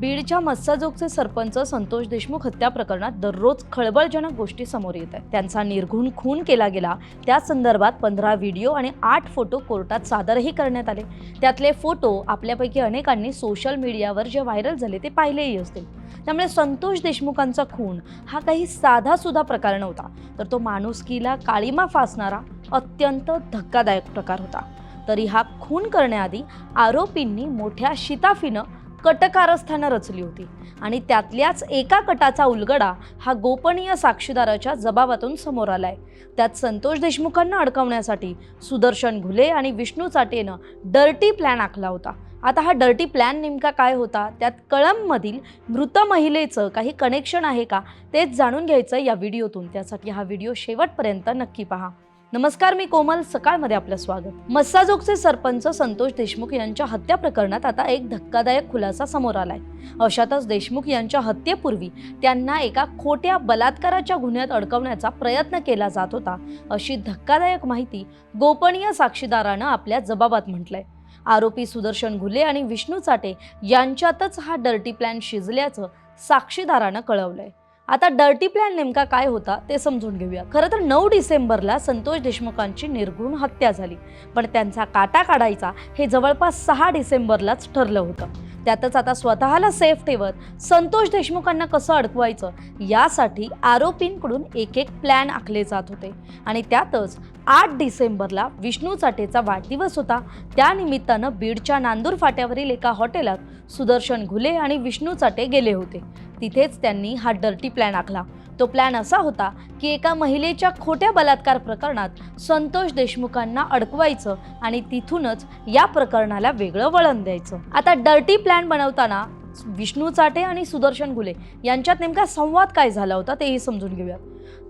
बीडच्या मस्साजोगचे सरपंच संतोष देशमुख हत्या प्रकरणात दररोज खळबळजनक गोष्टी समोर येत आहेत. त्यांचा निर्घुण खून केला गेला. त्या संदर्भात पंधरा व्हिडिओ आणि आठ फोटो कोर्टात सादरही करण्यात आले. त्यातले फोटो आपल्यापैकी अनेकांनी सोशल मीडियावर जे व्हायरल झाले ते पाहिलेही असतील. त्यामुळे संतोष देशमुखांचा खून हा काही साधा सुद्धा प्रकार नव्हता. तर तो माणुसकीला काळीमा फासणारा अत्यंत धक्कादायक प्रकार होता. तरी हा खून करण्याआधी आरोपींनी मोठ्या शिताफीनं कटकारस्थानं रचली होती. आणि त्यातल्याच एका कटाचा उलगडा हा गोपनीय साक्षीदाराच्या जबाबातून समोर आलाय. त्यात संतोष देशमुखांना अडकवण्यासाठी सुदर्शन घुले आणि विष्णू चाटेनं डर्टी प्लॅन आखला होता. आता हा डर्टी प्लॅन नेमका काय होता? त्यात कळंबमधील मृत महिलेचं काही कनेक्शन आहे का? तेच जाणून घ्यायचं या व्हिडिओतून. त्यासाठी हा व्हिडिओ शेवटपर्यंत नक्की पहा. नमस्कार मी कोमल. सकाळमध्ये आपलं स्वागत. मस्साजोगचे सरपंच संतोष देशमुख यांच्या हत्या प्रकरणात आता एक धक्कादायक खुलासा समोर आलाय. अशातच देशमुख यांच्या हत्येपूर्वी त्यांना एका खोट्या बलात्काराच्या गुन्ह्यात अडकवण्याचा प्रयत्न केला जात होता. अशी धक्कादायक माहिती गोपनीय साक्षीदारानं आपल्या जबाबात म्हटलंय. आरोपी सुदर्शन घुले आणि विष्णू चाटे यांच्यातच हा डर्टी प्लॅन शिजल्याचं साक्षीदारानं कळवलंय. आता डर्टी प्लॅन नेमका काय होता ते समजून घेऊया. खरं तर नऊ डिसेंबरला संतोष देशमुखांची निर्घृण हत्या झाली. पण त्यांचा काटा काढायचा हे जवळपास सहा डिसेंबरलाच ठरलं होतं. त्यातच आता स्वतःला सेफ ठेवत संतोष देशमुखांना कसं अडकवायचं यासाठी आरोपींकडून एक एक प्लॅन आखले जात होते. आणि त्यातच आठ डिसेंबरला विष्णू चाटेचा वाढदिवस होता. त्यानिमित्तानं बीडच्या नांदूर फाट्यावरील एका हॉटेलात सुदर्शन घुले आणि विष्णू चाटे गेले होते. तिथेच त्यांनी हा डर्टी प्लॅन आखला. तो प्लॅन असा होता की एका महिलेच्या खोट्या बलात्कार प्रकरणात संतोष देशमुखांना अडकवायचं आणि तिथूनच या प्रकरणाला वेगळं वळण द्यायचं. आता डर्टी प्लॅन बनवताना विष्णू चाटे आणि सुदर्शन घुले यांच्यात नेमका संवाद काय झाला होता तेही समजून घेऊयात.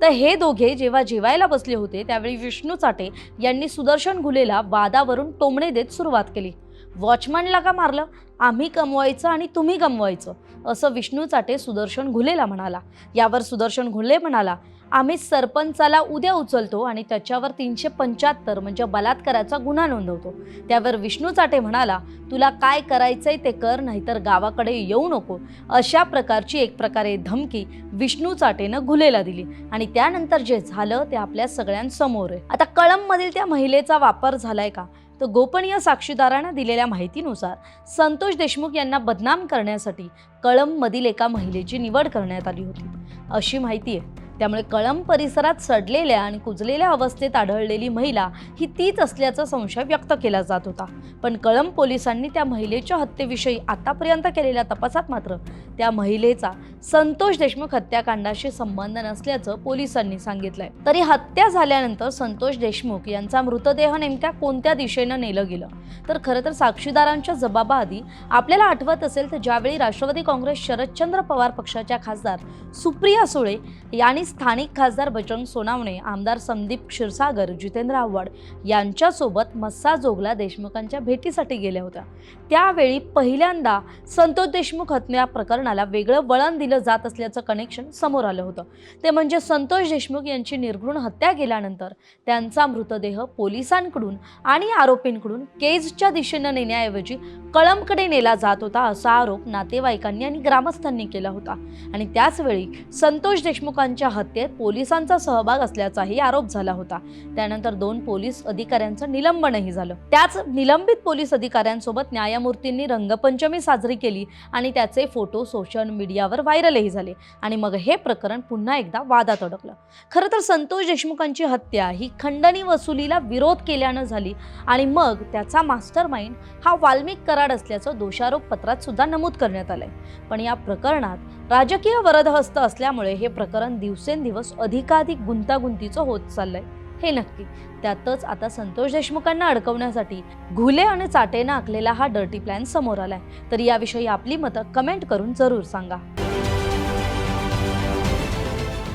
तर हे दोघे जेव्हा जेवायला बसले होते त्यावेळी विष्णू चाटे यांनी सुदर्शन घुलेला वादावरून टोमणे देत सुरुवात केली. वॉचमॅनला का मारलं? आम्ही कमवायचं आणि तुम्ही गमवायचं असं विष्णू चाटे सुदर्शन घुलेला म्हणाला. यावर सुदर्शन घुले म्हणाला आम्ही सरपंचाला उद्या उचलतो आणि त्याच्यावर तीनशे पंच्याहत्तर म्हणजे बलात्काराचा गुन्हा नोंदवतो. त्यावर विष्णू चाटे म्हणाला तुला काय करायचंय ते कर नाहीतर गावाकडे येऊ नको. अशा प्रकारची एक प्रकारे धमकी विष्णू चाटेनं घुलेला दिली. आणि त्यानंतर जे झालं ते आपल्या सगळ्यांसमोर आहे. आता कळंबमधील त्या महिलेचा वापर झालाय का? तर गोपनीय साक्षीदारानं दिलेल्या माहितीनुसार संतोष देशमुख यांना बदनाम करण्यासाठी कळंबमधील एका महिलेची निवड करण्यात आली होती. अशी माहिती आहे. त्यामुळे कळंब परिसरात सडलेल्या आणि कुजलेल्या अवस्थेत आढळलेली महिला ही तीच असल्याचा संशय व्यक्त केला जात होता. पण कळंब पोलिसांनी त्या महिलेच्या हत्येविषयी आतापर्यंत केलेल्या तपासात मात्र त्या महिलेचा संतोष देशमुख हत्याकांडाशी संबंध नसल्याचं पोलिसांनी सांगितलंय. तरी हत्या झाल्यानंतर संतोष देशमुख यांचा मृतदेह नेमक्या कोणत्या दिशेनं नेलं गेलं? तर खरं तर साक्षीदारांच्या जबाबाआधी आपल्याला आठवत असेल तर ज्यावेळी राष्ट्रवादी काँग्रेस शरदचंद्र पवार पक्षाच्या खासदार सुप्रिया सुळे यांनी स्थानिक खासदार बजरंग सोनावणे आमदार संदीप क्षीरसागर जितेंद्र आव्हाड यांच्यासोबत मस्साजोगला देशमुखांच्या भेटीसाठी गेल्या होत्या. त्यावेळी पहिल्यांदा संतोष देशमुख हत्या प्रकरणाला वेगळं वळण दिलं जात असल्याचं कनेक्शन समोर आलं होतं. ते म्हणजे संतोष देशमुख यांची निर्घृण हत्या केल्यानंतर त्यांचा मृतदेह पोलिसांकडून आणि आरोपींकडून केजच्या दिशेनं नेण्याऐवजी कळमकडे नेला जात होता असा आरोप नातेवाईकांनी आणि ग्रामस्थांनी केला होता. आणि त्याचवेळी संतोष देशमुखांच्या हत्येत पोलिसांचा सहभाग असल्याचाही आरोप झाला होता. त्यानंतर दोन पोलीस अधिकाऱ्यांचं निलंबनही झालं. त्याच निलंबित पोलीस अधिकाऱ्यांसोबत न्यायमूर्तींनी रंगपंचमी साजरी केली आणि त्याचे फोटो सोशल मीडियावर व्हायरलही झाले आणि मग हे प्रकरण पुन्हा एकदा वादात अडकलं. खरं तर संतोष देशमुखांची हत्या ही खंडणी वसुलीला विरोध केल्यानं झाली आणि मग त्याचा मास्टर माइंड हा वाल्मिक कराड असल्याचं दोषारोप पत्रात सुद्धा नमूद करण्यात आलंय. पण या प्रकरणात राजकीय वरदहस्त असल्यामुळे हे प्रकरण दिवसेंदिवस अधिकाधिक गुंतागुंतीचं होत चाललंय. हे नक्की. त्यातच आता संतोष देशमुखांना अडकवण्यासाठी घुले आणि चाटेनं आखलेला हा डर्टी प्लॅन समोर आलाय. तर याविषयी आपली मतं कमेंट करून जरूर सांगा.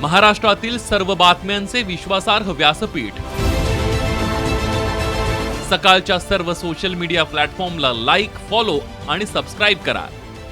महाराष्ट्रातील सर्व बातम्यांचे विश्वासार्ह व्यासपीठ. सकाळच्या सर्व सोशल मीडिया प्लॅटफॉर्मला लाईक फॉलो आणि सबस्क्राईब करा.